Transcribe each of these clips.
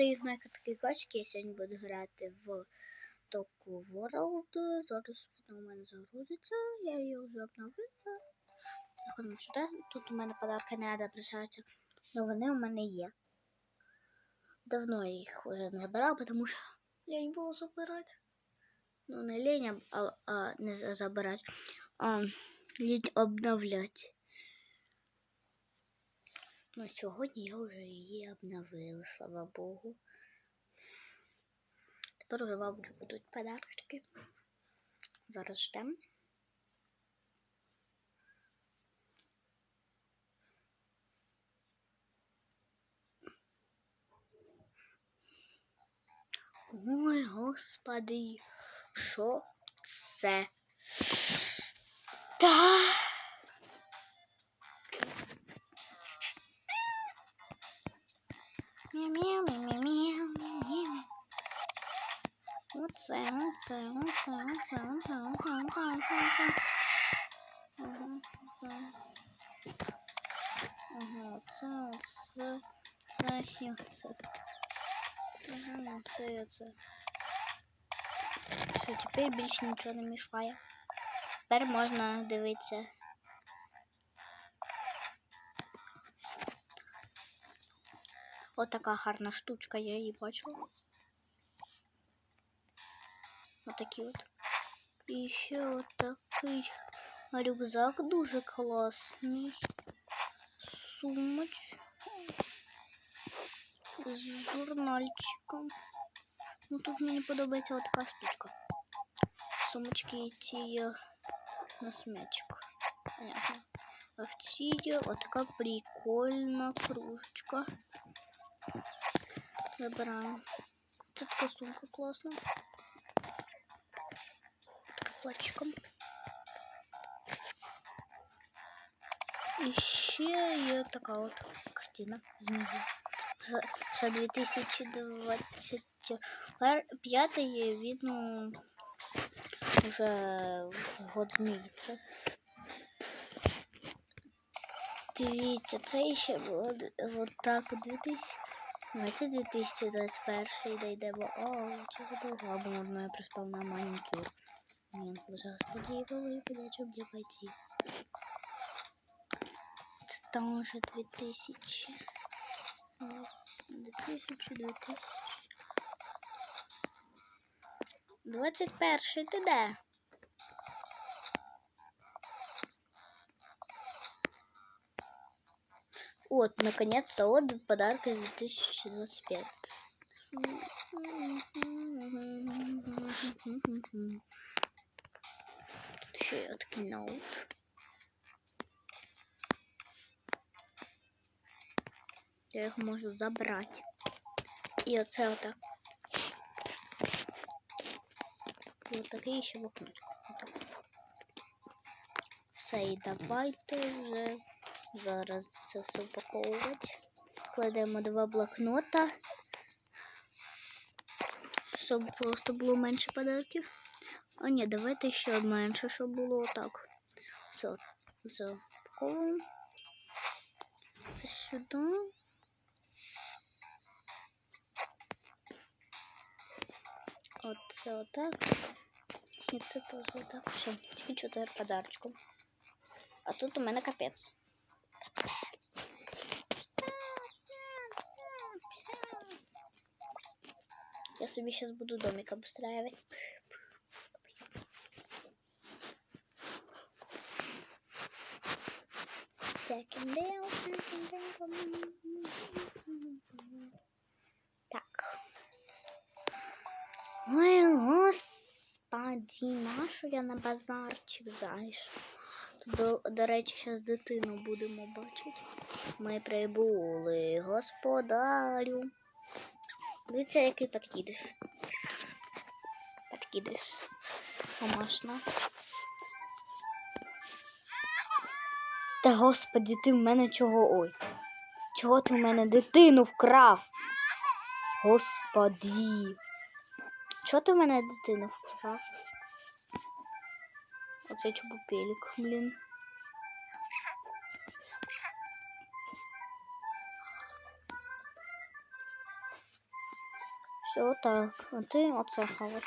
Привіт, мої такі качки. Я сьогодні буду грати в Току World. Зараз вона у мене загрузиться. Я її вже обновила. Заходимо сюди. Тут у мене подарки не пришаються. але вони у мене є. Давно я їх вже не забирав, тому що лень було забирати. Ну, не лень, а, а не забирати, а лінь обновляти. Ну, сьогодні я вже її обновила, слава Богу. Тепер вже, мабуть, будуть подарочки. Зараз ждемо. Ой, господи, що це? Та. Оце, оце, оце, оце, оце, оце, оце, оце, оце. Ага, це. Ага, оце і оце. Все, тепер більше нічого не мішає. Тепер можна дивитися. Отака гарна штучка, я її бачила. Вот такие вот. И еще вот такой рюкзак дуже классный. Сумочка с журнальчиком. Ну тут мне не подобається вот такая штучка. Сумочки идти э, на смячик. Понятно. А в тіє от така прикольна кружечка. Вибираємо. Це така сумка классная Така платчиком. І ще є така от картина змії. За, за 2025 він ну, вже год зміється. Дивіться, це ще було от так у 2000. Давайте 2021 дійдемо. О, чого довго або одно я приспав на манікюр. Блин, пожалуйста, Диего, выпади, а что где пойти? Там уже две тысячи. Двадцать 21 ты да? Вот, наконец-то, вот подарка 2025. Mm-hmm. Ще такий ноут. Я їх можу забрати. І оце отак. І отакий ще блокнотик. Отак. Все, і давайте вже зараз це все упаковувати. Кладемо два блокнота. Щоб просто було менше подарків. А ні, давайте ще менше, щоб було отак. Це, от- це сюди. Оце отак. І це теж отак. Все, тільки чотири подарочку. А тут у мене капець. Я собі сейчас буду домик обустраивать. Second day, second day. Так. Ой, господи, нашу я на базарчик зайшла. Тут, до, речі, зараз дитину будемо бачити. Ми прибули, господарю. Дивіться, який підкидиш. Підкидиш. Домашна. Та господи, ти в мене чого ой? Чого ти в мене дитину вкрав? Господи. Чого ти в мене дитину вкрав? Оце чубупелік, блін. Все так. А ти оце хавай.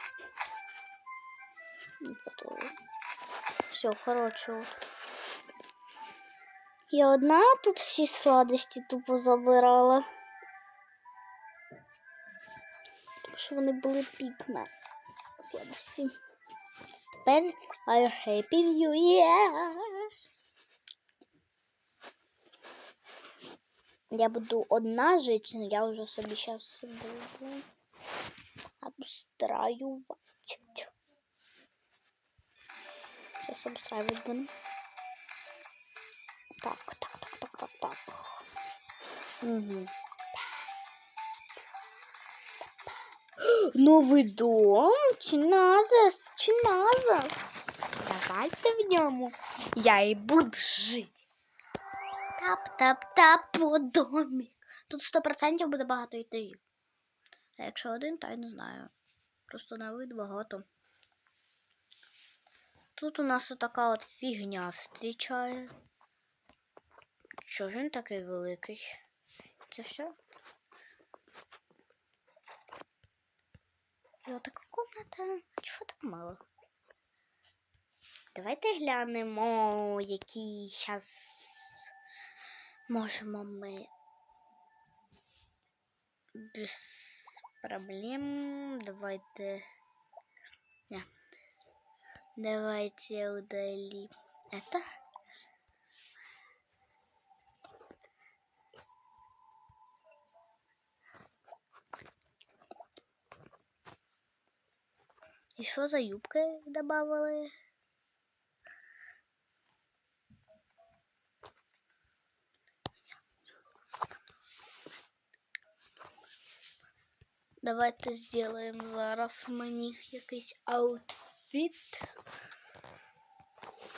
Все, коротше. От. Я одна тут всі сладості тупо забирала. Що вони були пікме сладості. Тепер I happy new year. Я буду одна жить, но я уже собі сейчас буду обустраивать. Сейчас обустраивать буду. Так, так, так, так, так, так. Угу. Новий дом? Чи назас? Чи назас? Давайте в ньому. Я і буду жити. Тап-тап-тап по домі. Тут 100% буде багато етажів. А якщо один, то я не знаю. Просто на вид багато. Тут у нас така от фігня встрічає. Чого ж він такий великий? Це все? І отака комната. Чого так мало? Давайте глянемо, який зараз можемо ми без проблем. Давайте. Не. Давайте удалим это. И что за юбкой добавили? Давайте сделаем зараз мені якийсь аутфіт.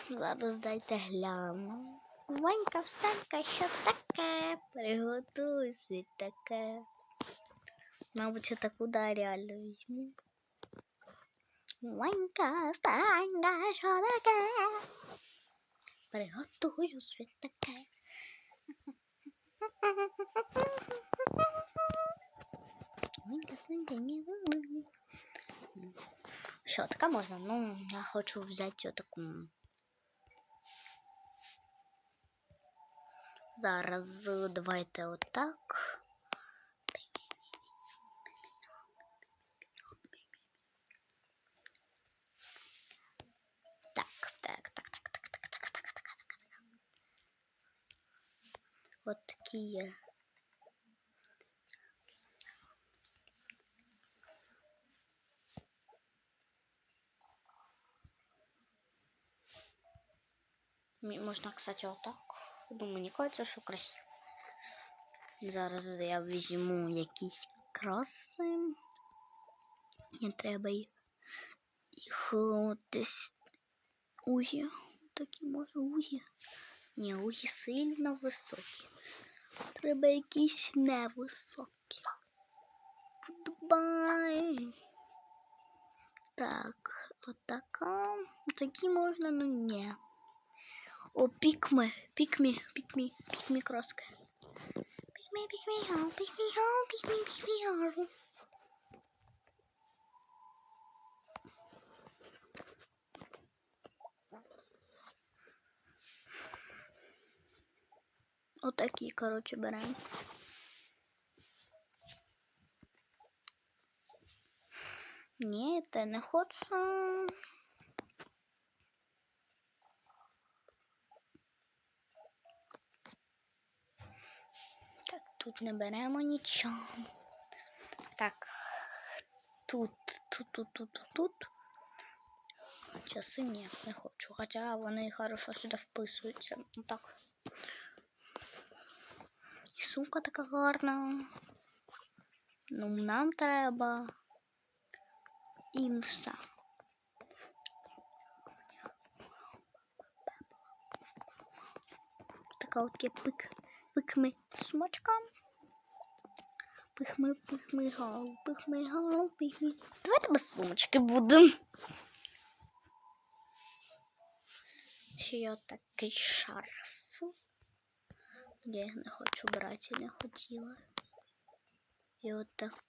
Зараз дайте гляну. Ванька, встанька, що таке? Приготуй таке. Мабуть, я таку да реально візьму. Ванька, встанька, що таке? Приготую світ таке. Ванька, встанька, не забудь. Що, така можна? Ну, я хочу взяти отаку. Зараз давайте отак. Мі- Можна, кстати, отак. Ну, мені що красиво. Зараз я візьму якісь краси. Мені треба їх, їх десь угі. Такі може угі. Ні, угі сильно високі. Треба якісь невисокі. Goodbye. Так, отака. Такі можна, ну ні. О, пікме, пікмі, пікмі, пікмі краски. Пікмі, пікмі, пікмі, пікмі, пікмі, пікмі, пікмі, Отакі, коротше, беремо. Ні, це не хочу. Так, тут не беремо нічого. Так. Тут, тут, тут, тут, тут. Часи ні, не хочу. Хоча вони хорошо сюди вписуються. Ну так. Сумка така гарна. Ну, нам треба інша. Така от є пик, пикми сумочка. Пихми, пихми, гау, пихми, гау, пихми. Давайте без сумочки будемо. Ще є такий шарф. Я їх не хочу брати, не хотіла. І от так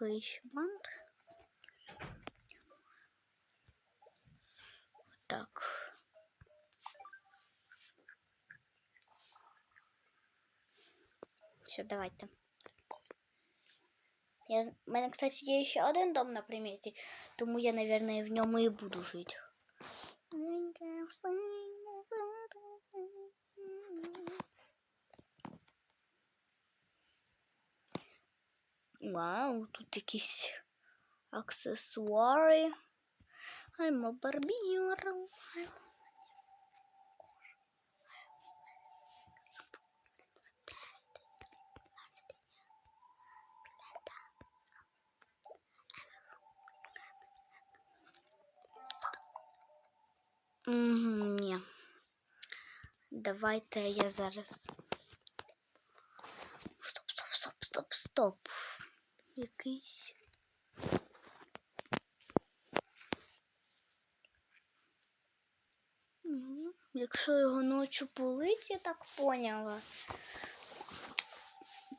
якийсь бант. Так. Все, давайте. Я, у мене, кстати, є ще один дом на приміті, тому я, наверное, в ньому і буду жити. Вау, тут якісь аксесуари. I'm a Ні. Давайте я зараз. Стоп, стоп, стоп, стоп, стоп. Якийсь. Мгм. Якщо його ночі полить, я так поняла,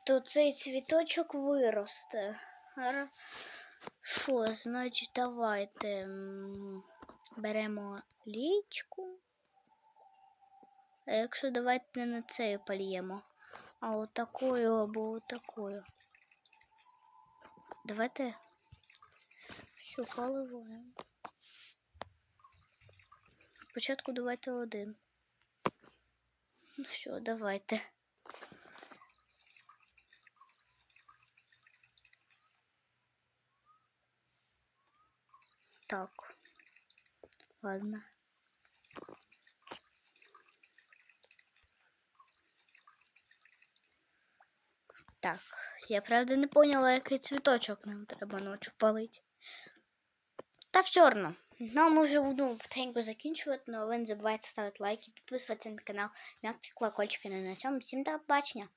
то цей цвіточок виросте. Що, значить, давайте беремо лічку. А якщо давайте не на цею польємо, а отакою або отакою. Давайте все поливаємо. Спочатку давайте один. Ну все, давайте. Так. Ладно. Так, я правда не поняла, який цвіточок нам треба ночі палити. Та все одно. Ну, ми вже будемо потихеньку закінчувати, але ви не забувайте ставити лайки, підписуватися на канал, м'якти колокольчики. Ну, на цьому всім до побачення.